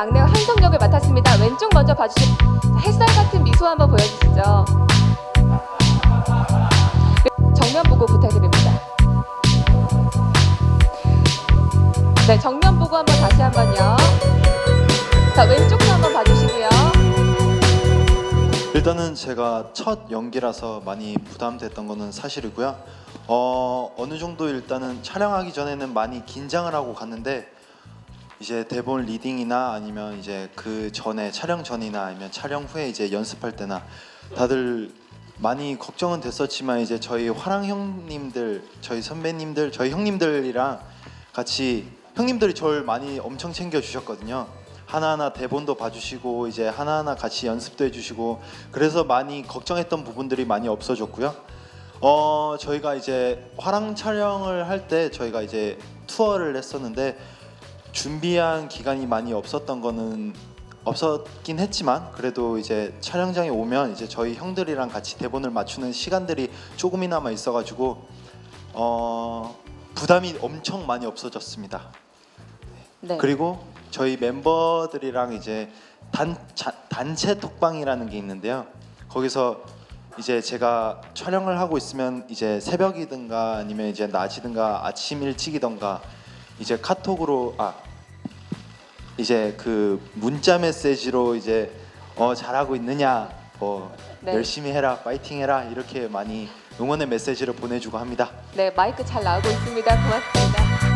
막내 한성 역을 맡았습니다. 왼쪽 먼저 봐주시. 햇살 같은 미소 한번 보여주시죠. 네, 정면 보고 부탁드립니다. 네, 정면 보고 한번 다시 한번요. 자, 왼쪽도 한번 봐주시고요. 일단은 제가 첫 연기라서 많이 부담됐던 거는 사실이고요. 어, 어느 정도 일단은 촬영하기 전에는 많이 긴장을 하고 갔는데 이제 대본 리딩이나 아니면 이제 그 전에 촬영 전이나 아니면 촬영 후에 이제 연습할 때나 다들 많이 걱정은 됐었지만 이제 저희 화랑 형님들, 저희 선배님들, 저희 형님들이랑 같이 형님들이 저를 많이 엄청 챙겨 주셨거든요. 하나하나 대본도 봐주시고 이제 하나하나 같이 연습도 해주시고 그래서 많이 걱정했던 부분들이 많이 없어졌고요. 어 저희가 이제 화랑 촬영을 할 때 저희가 이제 투어를 했었는데 준비한 기간이 많이 없었던 거는 없었긴 했지만 그래도 이제 촬영장에 오면 이제 저희 형들이랑 같이 대본을 맞추는 시간들이 조금이나마 있어가지고 어 부담이 엄청 많이 없어졌습니다. 네. 그리고 저희 멤버들이랑 이제 단 자- 단체 톡방이라는 게 있는데요. 거기서 이제 제가 촬영을 하고 있으면 이제 새벽이든가 아니면 이제 낮이든가 아침 일찍이든가 이제 카톡으로 아 이제 그 문자 메시지로 이제 어 잘하고 있느냐 뭐 네. 열심히 해라 파이팅 해라 이렇게 많이 응원의 메시지를 보내주고 합니다. 네, 마이크 잘 나오고 있습니다. 고맙습니다.